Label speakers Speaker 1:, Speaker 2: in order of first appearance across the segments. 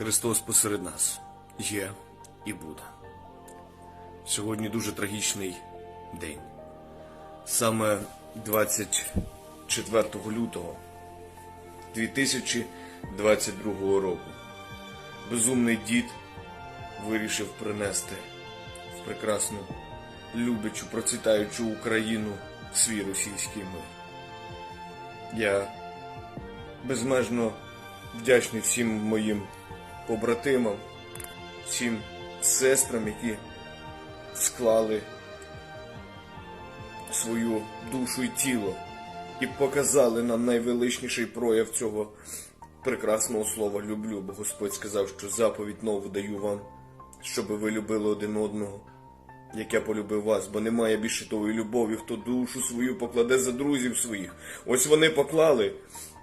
Speaker 1: Христос посеред нас є і буде. Сьогодні дуже трагічний день. Саме 24 лютого 2022 року безумний дід вирішив принести в прекрасну, любячу, процвітаючу Україну свій російський мир. Я безмежно вдячний всім моїм побратимам, всім сестрам, які склали свою душу і тіло і показали нам найвеличніший прояв цього прекрасного слова люблю, бо Господь сказав, що заповідь нову даю вам, щоб ви любили один одного, як я полюбив вас, бо немає більше тої любові, хто душу свою покладе за друзів своїх. Ось вони поклали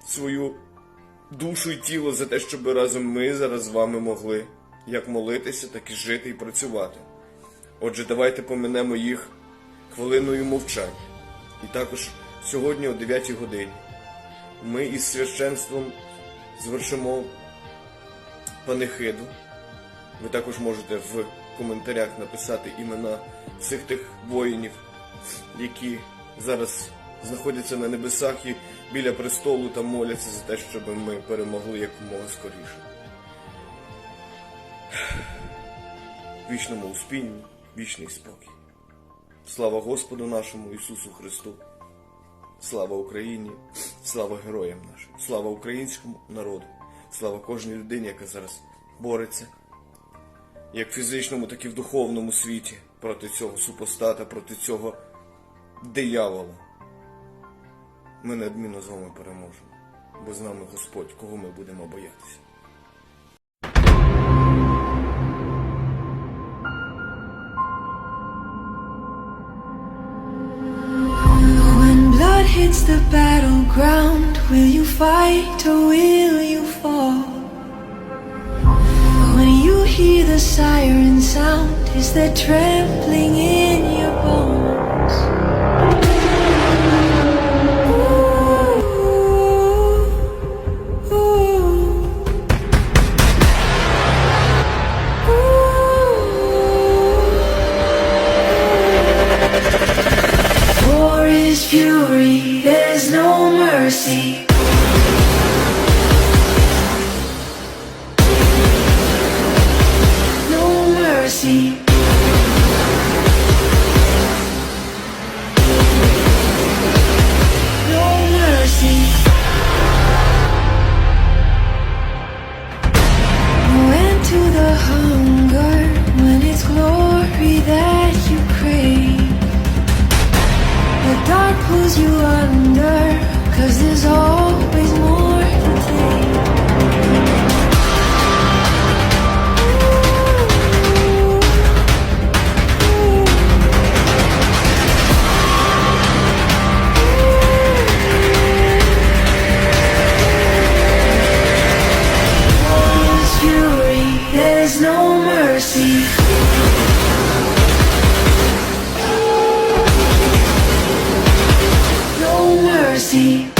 Speaker 1: свою душу і тіло за те, щоб разом ми зараз з вами могли як молитися, так і жити і працювати. Отже, давайте поминемо їх хвилиною мовчання. І також сьогодні о 9 годині ми із священством звершимо панихиду. Ви також можете в коментарях написати імена всіх тих воїнів, які зараз знаходяться на небесах і біля престолу та моляться за те, щоб ми перемогли якомога скоріше. Вічному успінні, вічний спокій. Слава Господу нашому Ісусу Христу. Слава Україні, слава героям нашим, слава українському народу, слава кожній людині, яка зараз бореться, як в фізичному, так і в духовному світі проти цього супостата, проти цього диявола. Ми неодмінно з вами переможемо, бо з нами Господь, кого ми будемо боятися.
Speaker 2: When blood hits the battleground, will you fight or will you fall? When you hear the siren sound, is there trembling in your bones? you dark you under, cause there's always more to there's no mercy. Mercy.